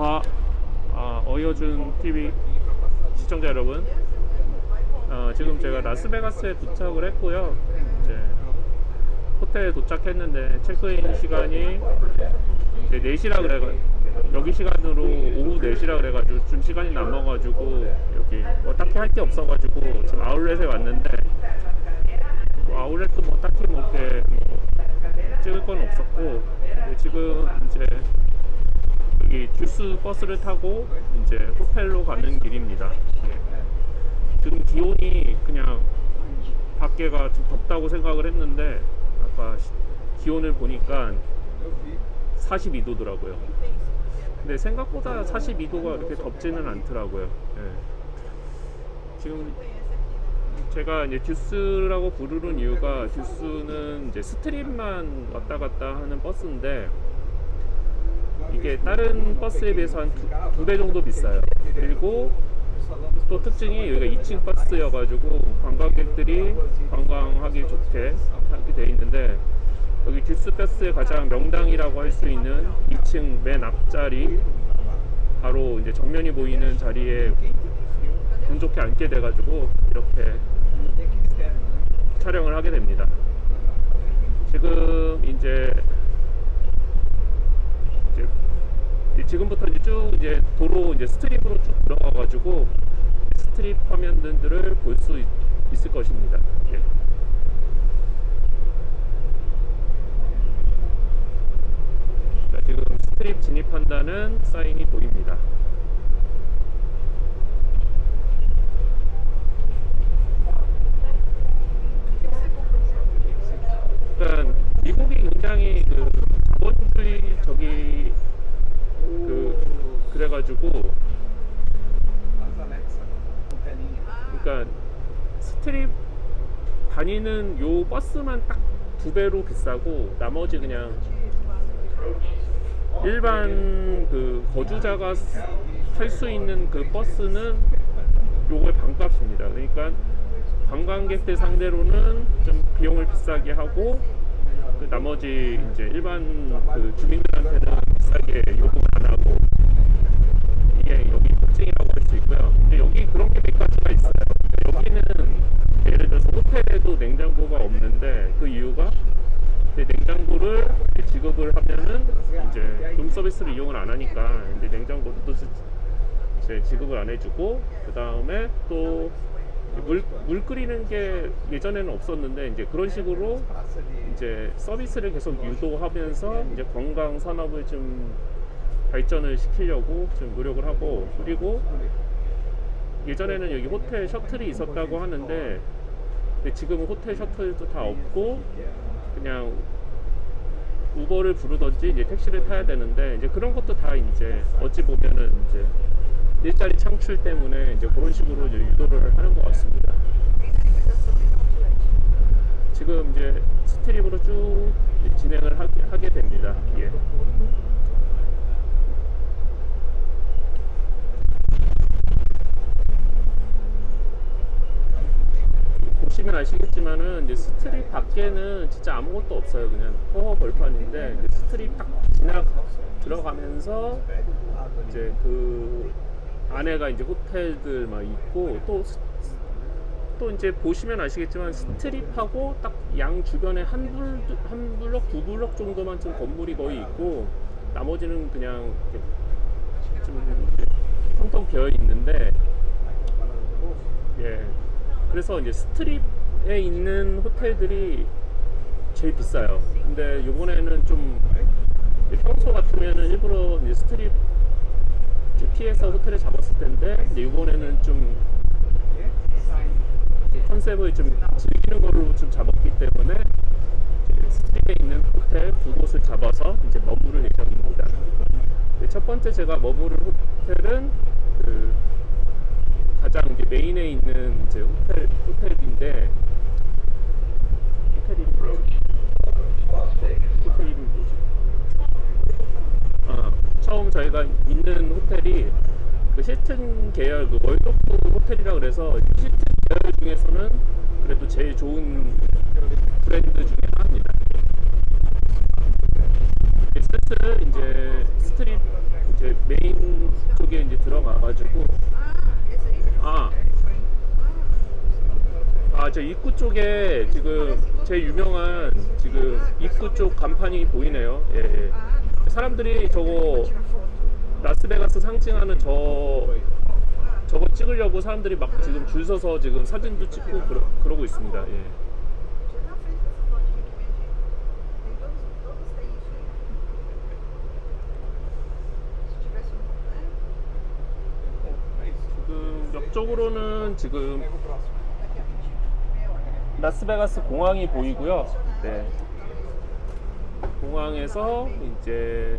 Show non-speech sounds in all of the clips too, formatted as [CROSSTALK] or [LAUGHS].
어하 아, 어여준 TV 시청자 여러분. 어, 지금 제가 라스베가스에 도착을 했고요. 이제 호텔에 도착했는데 체크인 시간이 이제 4시라 그래가 여기 시간으로 오후 4시라 그래가지고 좀 시간이 남아가지고 여기 뭐 딱히 할 게 없어가지고 지금 아울렛에 왔는데 뭐 아울렛도 뭐 딱히 뭐 이렇게 뭐 찍을 건 없었고 근데 지금 이제 여기 듀스 버스를 타고 이제 호텔로 가는 길입니다. 예. 지금 기온이 그냥 밖에가 좀 덥다고 생각을 했는데 아까 시- 기온을 보니까 42도더라고요. 근데 생각보다 42도가 그렇게 덥지는 않더라고요. 예. 지금 제가 이제 듀스라고 부르는 이유가 듀스는 이제 스트립만 왔다 갔다 하는 버스인데 이게 다른 버스에 비해서 한 두 배 정도 비싸요. 그리고 또 특징이 여기가 2층 버스여가지고 관광객들이 관광하기 좋게 하게 돼 있는데 여기 듀스 버스의 가장 명당이라고 할 수 있는 2층 맨 앞자리 바로 이제 정면이 보이는 자리에 운 좋게 앉게 돼가지고 이렇게 촬영을 하게 됩니다. 지금 이제 이제 지금부터 이제 쭉 이제 도로 이제 스트립으로 쭉 들어가가지고 스트립 화면들을 볼 수 있을 것입니다. 예. 자, 지금 스트립 진입한다는 사인이 보입니다. 그러니까 미국이 굉장히 그 자본주의 저기 그 그래가지고 그러니까 스트립 버스만 딱 두 배로 비싸고 나머지 그냥 일반 그 거주자가 탈 수 있는 그 버스는 요거의 반값입니다. 그러니까 관광객들 상대로는 좀 비용을 비싸게 하고 그 나머지 이제 일반 그 주민들한테는 비싸게 요금 안 하고 이게 여기 특징이라고 할 수 있고요. 근데 여기 그런 게 몇 가지가 있어요. 여기는 예를 들어서 호텔에도 냉장고가 없는데 그 이유가 이제 냉장고를 이제 지급을 하면은 이제 룸 서비스를 이용을 안 하니까 이제 냉장고도 또 이제 지급을 안 해주고 그 다음에 또 물, 물 끓이는 게 예전에는 없었는데 이제 그런 식으로 이제 서비스를 계속 유도하면서 이제 관광 산업을 좀 발전을 시키려고 좀 노력을 하고 그리고 예전에는 여기 호텔 셔틀이 있었다고 하는데 지금은 호텔 셔틀도 다 없고 그냥 우버를 부르던지 이제 택시를 타야 되는데 이제 그런 것도 다 이제 어찌 보면은 이제 일자리 창출 때문에 이제 그런 식으로 이제 유도를 하는 것 같습니다. 지금 이제 스트립으로 쭉 진행을 하게 됩니다. 예. 보시면 아시겠지만은 이제 스트립 밖에는 진짜 아무것도 없어요. 그냥 허허 벌판인데 스트립 딱 지나 들어가면서 이제 그 안에가 이제 호텔들 막 있고 또 또 이제 보시면 아시겠지만 스트립하고 딱 양 주변에 한, 불, 한 블럭, 두 블럭 정도만 좀 건물이 거의 있고 나머지는 그냥 이렇게 텅텅 비어 있는데 예 그래서 이제 스트립 에 있는 호텔들이 제일 비싸요. 근데 요번에는 좀 평소 같으면은 일부러 스트립 피해서 호텔을 잡았을 텐데 이제 이번에는 좀 컨셉을 좀 즐기는 걸로 좀 잡았기 때문에 스트립에 있는 호텔 두 곳을 잡아서 이제 머무를 예정입니다. 네, 첫 번째 제가 머무를 호텔은 그 가장 이제 메인에 있는 이제 호텔 호텔인데 호텔 이름 뭐지? 호텔 이름 뭐지? 아, 처음 저희가 있는 호텔이 그 힐튼 계열 그 월드포 호텔이라 그래서 힐튼 계열 중에서는 그래도 제일 좋은 브랜드 중에 하나입니다. 이제 슬슬 이제 스트릿 이제 메인 와가지고 아. 아, 저 입구 쪽에 지금 제일 유명한 지금 입구 쪽 간판이 보이네요. 예, 예. 사람들이 저거 라스베가스 상징하는 저 저거 찍으려고 사람들이 막 지금 줄 서서 지금 사진도 찍고 그러, 그러고 있습니다. 예. 지금 옆쪽으로는 지금 라스베가스 공항이 보이고요. 네. 공항에서 이제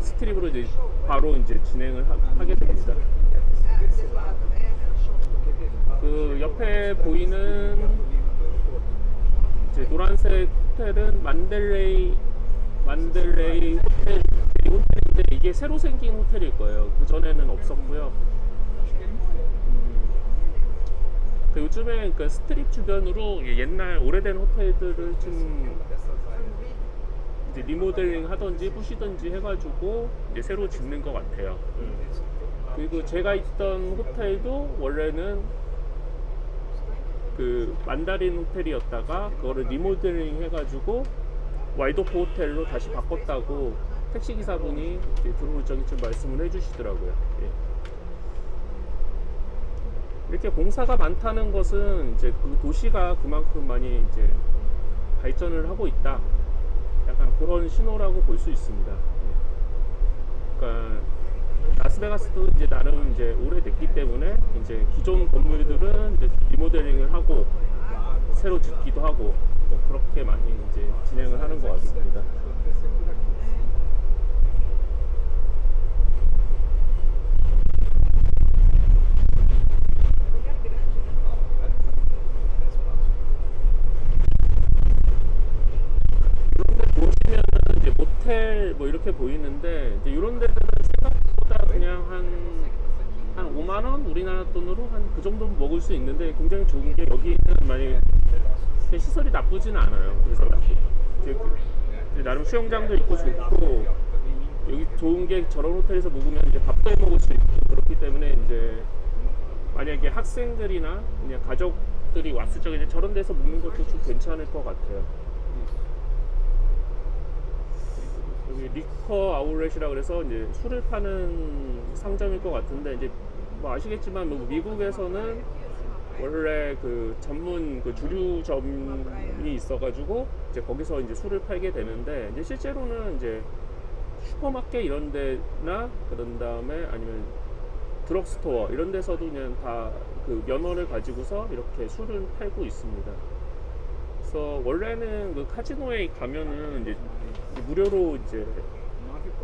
스트립으로 이제 바로 이제 진행을 하, 게 됩니다. 그 옆에 보이는 이제 노란색 호텔은 만델레이 만델레이 호텔 이 호텔인데 이게 새로 생긴 호텔일 거예요. 그 전에는 없었고요. 음, 그 요즘에 그 스트립 주변으로 옛날 오래된 호텔들을 좀 이제 리모델링 하던지 부시던지 해가지고 이제 새로 짓는 것 같아요. 음. 그리고 제가 있던 호텔도 원래는 그 만다린 호텔이었다가 그거를 리모델링 해가지고 와이도프 호텔로 다시 바꿨다고 택시 기사분이 이제 들어올 적에 좀 말씀을 해주시더라고요. 예. 이렇게 공사가 많다는 것은 이제 그 도시가 그만큼 많이 이제 발전을 하고 있다. 약간 그런 신호라고 볼 수 있습니다. 예. 그러니까 라스베가스도 이제 나름 이제 오래됐기 때문에 이제 기존 건물들은 이제 리모델링을 하고 새로 짓기도 하고 뭐 그렇게 많이 이제 진행을 하는 것 같습니다. 이런데 보시면은 이제 모텔 뭐 이렇게 보이는데 이제 이런 데들은 생각보다 그냥 한 한 5만 원 우리나라 돈으로 한 그 먹을 수 있는데 굉장히 좋은 게 여기는 만약에 시설이 나쁘진 않아요. 그래서 그- 나름 수영장도 있고 좋고 여기 좋은 게 저런 호텔에서 묵으면 이제 밥도 해 먹을 수 있고 그렇기 때문에 이제 만약에 학생들이나 그냥 가족들이 왔을 적에 저런 데서 묵는 것도 좀 괜찮을 것 같아요. 여기 리커 아울렛이라 그래서 이제 술을 파는 상점일 것 같은데 이제 뭐 아시겠지만 뭐 미국에서는 원래 그 전문 그 주류점이 있어가지고 이제 거기서 이제 술을 팔게 되는데 이제 실제로는 이제 슈퍼마켓 이런 데나 그런 다음에 아니면 드럭스토어 이런 데서도 그냥 다 그 면허를 가지고서 이렇게 술을 팔고 있습니다. 그래서 원래는 그 카지노에 가면은 이제 무료로 이제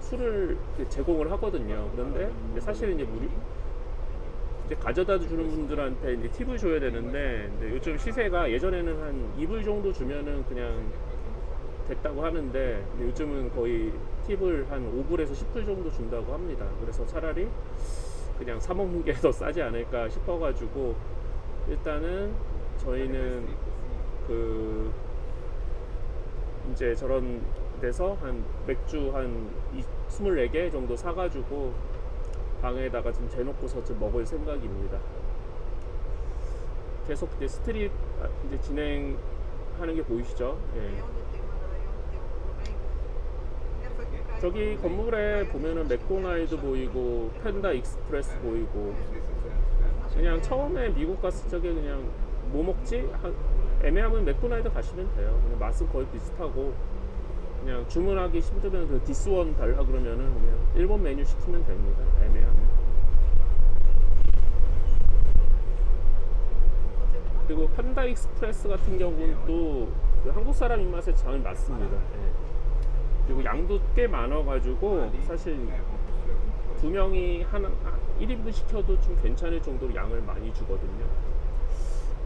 술을 제공을 하거든요. 그런데 사실은 이제 무료 이제 가져다 주는 분들한테 이제 팁을 줘야 되는데 근데 요즘 시세가 예전에는 한 2불 정도 주면은 그냥 됐다고 하는데 요즘은 거의 팁을 한 5불에서 10불 정도 준다고 합니다. 그래서 차라리 그냥 사 먹는 게 더 싸지 않을까 싶어가지고 일단은 저희는 그 이제 저런 데서 한 맥주 한 24개 정도 사가지고 방에다가 좀 재놓고서 좀 먹을 생각입니다. 계속 이제 스트립 아, 이제 진행하는 게 보이시죠? 예. 저기 건물에 보면은 맥도날드 보이고 펜다 익스프레스 보이고 그냥 처음에 미국 갔을 적에 그냥 뭐 먹지? 하- 애매하면 맥도날드 가시면 돼요. 맛은 거의 비슷하고 그냥 주문하기 힘들면 그 디스원 달라 그러면은 그냥 일본 메뉴 시키면 됩니다. 애매하면. 그리고 판다 익스프레스 같은 경우는 또 그 한국 사람 입맛에 잘 맞습니다. 예. 그리고 양도 꽤 많아가지고 사실 두 명이 하나 1인분 시켜도 좀 괜찮을 정도로 양을 많이 주거든요.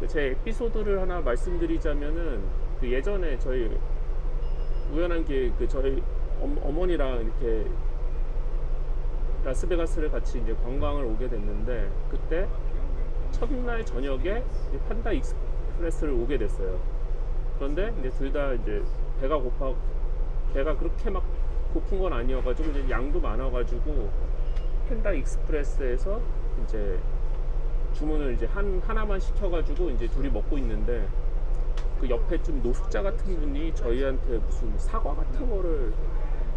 그 제 에피소드를 하나 말씀드리자면은 그 예전에 저희 우연한 게 그 저희 엄, 어머 니랑 이렇게 라스베가스를 같이 이제 관광을 오게 됐는데 그때 첫날 저녁에 이 판다 익스프레스를 오게 됐어요. 그런데 이제 둘 다 이제 배가 고파 배가 그렇게 막 고픈 건 아니어가지고 이제 양도 많아가지고 푸드팬다 익스프레스에서 이제 주문을 이제 한 하나만 시켜가지고 이제 둘이 먹고 있는데 그 옆에 좀 노숙자 같은 분이 저희한테 무슨 사과 같은 거를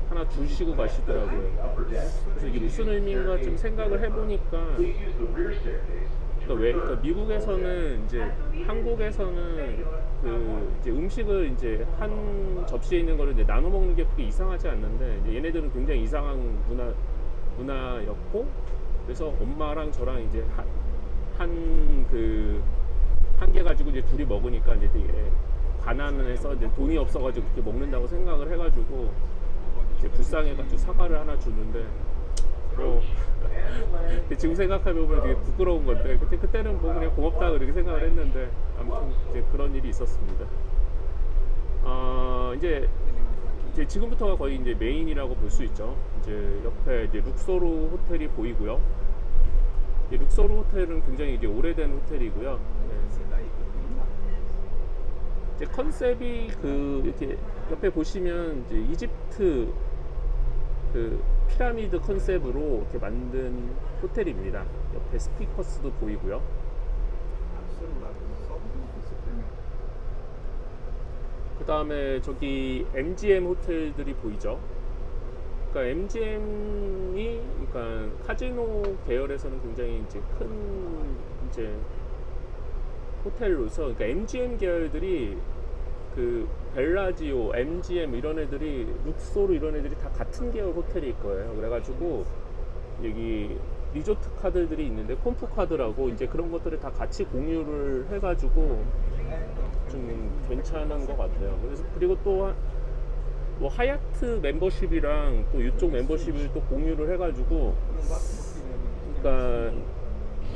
하나 주시고 가시더라고요. 그래서 이게 무슨 의미인가 좀 생각을 해보니까 그러니까 왜 그러니까 미국에서는 이제 한국에서는 그 이제 음식을 이제 한 접시에 있는 거를 이제 나눠 먹는 게 그게 이상하지 않는데 얘네들은 굉장히 이상한 문화 문화였고 그래서 엄마랑 저랑 이제 한그 한 개 가지고 이제 둘이 먹으니까 이제 되게 가난해서 이제 돈이 없어가지고 그렇게 먹는다고 생각을 해가지고 이제 불쌍해가지고 사과를 하나 주는데 뭐 [LAUGHS] 지금 생각해보면 되게 부끄러운 건데 그때 그때는 뭐 그냥 고맙다 그렇게 생각을 했는데 아무튼 이제 그런 일이 있었습니다. 어 이제 이제 지금부터가 거의 이제 메인이라고 볼 수 있죠. 이제 옆에 이제 룩소르 호텔이 보이고요. 이 룩소르 호텔은 굉장히 이제 오래된 호텔이고요. 네. 이제 컨셉이 그 이렇게 옆에 보시면 이제 이집트 그 피라미드 컨셉으로 이렇게 만든 호텔입니다. 옆에 스피커스도 보이고요. 그 다음에 저기 MGM 호텔들이 보이죠. 그러니까 MGM이 그러니까 카지노 계열에서는 굉장히 이제 큰 이제 호텔로서 그러니까 MGM 계열들이 그 벨라지오, MGM 이런 애들이 룩소르 이런 애들이 다 같은 계열 호텔일 거예요. 그래가지고 여기 리조트 카드들이 있는데 콤프 카드라고 이제 그런 것들을 다 같이 공유를 해가지고 좀 괜찮은 것 같아요. 그래서 그리고 또 뭐 하얏트 멤버십이랑 또 이쪽 멤버십을 또 공유를 해가지고 그러니까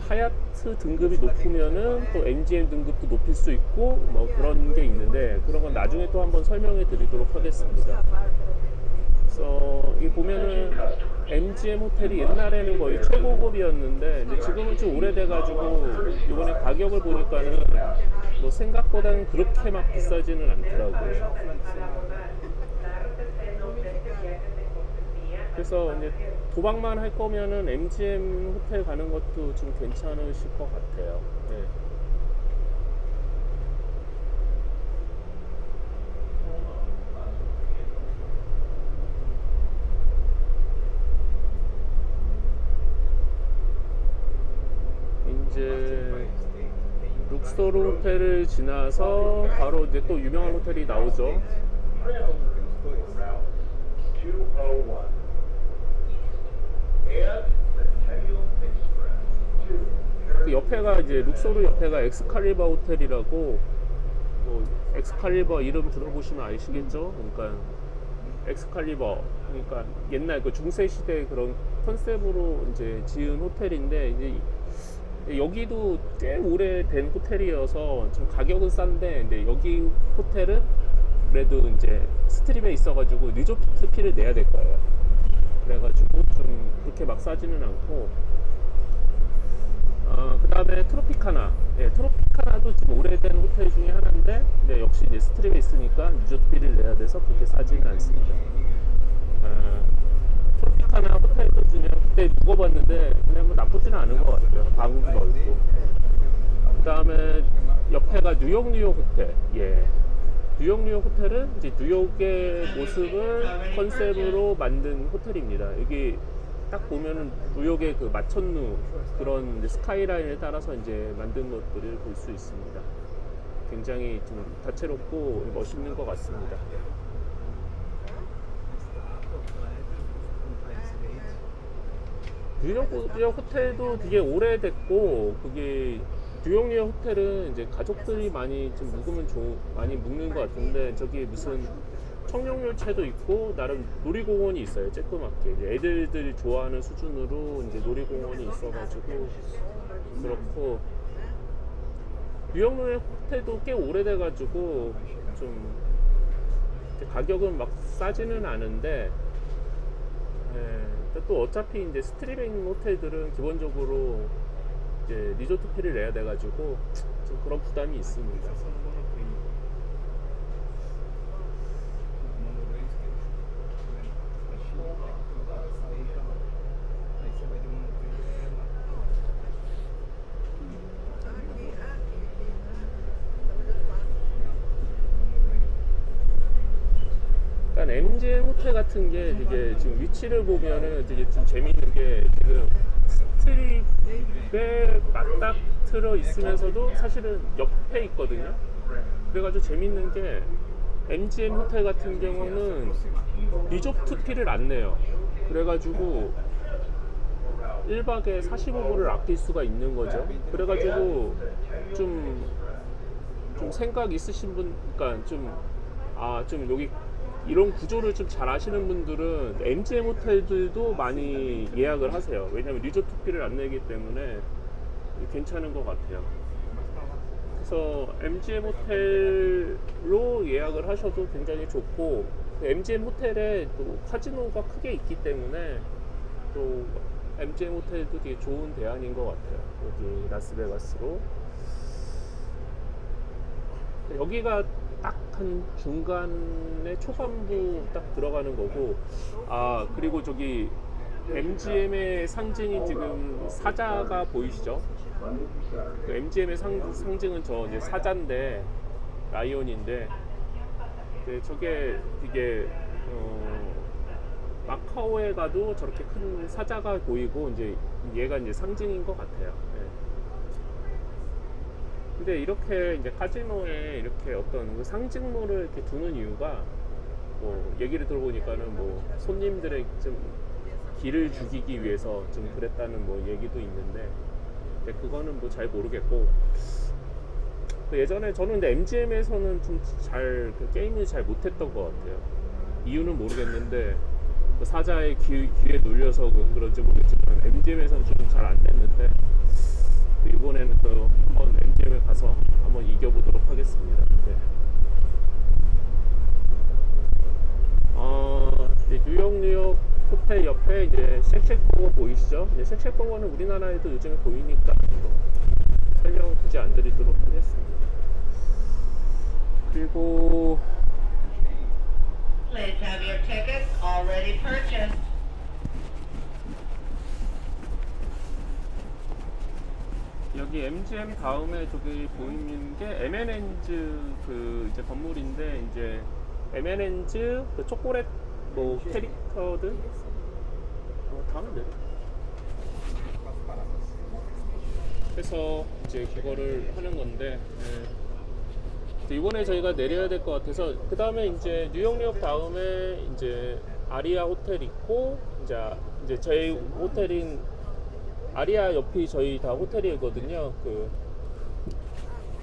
하얏트 등급이 높으면은 또 MGM 등급도 높일 수 있고 뭐 그런 게 있는데 그런 건 나중에 또 한번 설명해 드리도록 하겠습니다. 그래서 이 보면은 MGM 호텔이 옛날에는 거의 최고급이었는데 지금은 좀 오래돼가지고 이번에 가격을 보니까는 뭐 생각보다는 그렇게 막 비싸지는 않더라고요. 그래서 이제 도박만 할 거면은 MGM 호텔 가는 것도 좀 괜찮으실 것 같아요. 네. 이제 룩소르 호텔을 지나서 바로 이제 또 유명한 호텔이 나오죠. 그 옆에가 이제 룩소르 옆에가 엑스칼리버 호텔이라고 뭐 엑스칼리버 이름 들어보시면 아시겠죠? 그러니까 엑스칼리버 그러니까 옛날 그 중세 시대 그런 컨셉으로 이제 지은 호텔인데 이제 여기도 꽤 오래된 호텔이어서 좀 가격은 싼데 근데 여기 호텔은 그래도 이제 스트립에 있어가지고 리조트 피를 내야 될 거예요. 그래가지고 좀 그렇게 막 싸지는 않고. 어, 그 다음에 트로피카나. 네, 트로피카나도 좀 오래된 호텔 중에 하나인데 네, 역시 이제 스트립에 있으니까 리조트비를 내야 돼서 그렇게 싸지는 않습니다. 어, 트로피카나 호텔도 그냥 그때 묵어봤는데 그냥 뭐 나쁘지는 않은 것 같아요. 방도 넓고. 그 다음에 옆에가 뉴욕 뉴욕 호텔. 예. 뉴욕 뉴욕 호텔은 이제 뉴욕의 모습을 컨셉으로 만든 호텔입니다. 여기 딱 보면은 뉴욕의 그 마천루 그런 이제 스카이라인을 따라서 이제 만든 것들을 볼 수 있습니다. 굉장히 좀 다채롭고 멋있는 것 같습니다. 뉴욕 호텔도 되게 오래됐고 그게 뉴욕 호텔은 이제 가족들이 많이 좀 묵으면 좋 많이 묵는 것 같은데 저기 무슨 청룡열차도 있고 나름 놀이공원이 있어요 쬐끄맣게. 애들들이 좋아하는 수준으로 이제 놀이공원이 있어가지고 그렇고. 뉴욕 호텔도 꽤 오래돼가지고 좀 가격은 막 싸지는 않은데 예, 또 어차피 이제 있는 호텔들은 기본적으로 이제 리조트비를 내야 돼가지고 좀 그런 부담이 있습니다. MG 그러니까 호텔 같은 게 되게 지금 위치를 보면은 되게 좀 재미있는 게 지금 스트립에 맞닥뜨려 있으면서도 사실은 옆에 있거든요. 그래가지고 재밌는 게 MGM 호텔 같은 경우는 리조트 피를 안 내요. 그래가지고 1박에 45불을 아낄 수가 있는 거죠. 그래가지고 좀, 좀 생각 있으신 분, 그러니까 좀, 아, 좀 여기 이런 구조를 좀 잘 아시는 분들은 MGM 호텔들도 많이 예약을 하세요. 왜냐면 리조트 피를 안 내기 때문에 괜찮은 것 같아요. 그래서 MGM 호텔로 예약을 하셔도 굉장히 좋고 그 MGM 호텔에 또 카지노가 크게 있기 때문에 또 MGM 호텔도 되게 좋은 대안인 것 같아요. 여기 라스베가스로 여기가 딱 한 중간에 초반부 딱 들어가는 거고 아 그리고 저기 MGM의 상징이 지금 사자가 보이시죠? 그 MGM의 상, 상징은 저 이제 사자인데 라이온인데 네, 저게 되게 어, 마카오에 가도 저렇게 큰 사자가 보이고 이제 얘가 이제 상징인 것 같아요. 네. 근데 이렇게 이제 카지노에 이렇게 어떤 그 상징물을 이렇게 두는 이유가 뭐 얘기를 들어보니까는 뭐 손님들의 좀 길을 죽이기 위해서 좀 그랬다는 뭐 얘기도 있는데 근데 그거는 뭐 잘 모르겠고 그 예전에 저는 근데 MGM에서는 좀잘그 게임을 잘 못했던 것 같아요. 이유는 모르겠는데 그 사자의 귀, 귀에 눌려서 그- 그런지 모르겠지만 MGM에서는 좀 잘 안 됐는데 이번에는 또 한번 MGM에 가서 한번 이겨보도록 하겠습니다. 네. 어, 뉴욕 뉴욕 호텔 옆에 이제 쉑쉑버거 보이시죠? 이제 쉑쉑버거는 우리나라에도 요즘에 보이니까 뭐 설명 굳이 안 드리도록 하겠습니다. 그리고 Please have your tickets already purchased. 여기 MGM 다음에 저기 보이는 게 M&N즈 그 이제 건물인데 이제 M&N즈 그 초콜릿 뭐 캐릭터들 어, 다음에 내려. 그래서 이제 그거를 하는 건데 예. 이제 이번에 저희가 내려야 될 것 같아서 그 다음에 이제 뉴욕역 다음에 이제 아리아 호텔 있고 이제 이제 저희 호텔인 아리아 옆이 저희 다 호텔이거든요. 그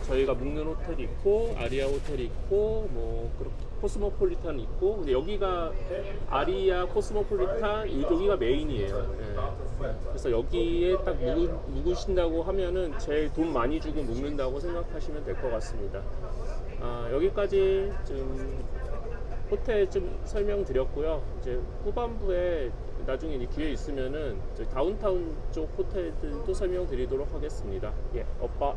저희가 묵는 호텔이 있고 아리아 호텔이 있고 뭐 그렇게 코스모폴리탄 있고 근데 여기가 아리아 코스모폴리탄 이- 여기가 메인이에요. 예. 그래서 여기에 딱 묵으, 묵으 신다고 하면은 제일 돈 많이 주고 묵는다고 생각하시면 될 것 같습니다. 아, 여기까지 좀 호텔 좀 설명드렸고요. 이제 후반부에 나중에 기회 있으면은 저희 다운타운 쪽 호텔들도 설명드리도록 하겠습니다. 예, 오빠.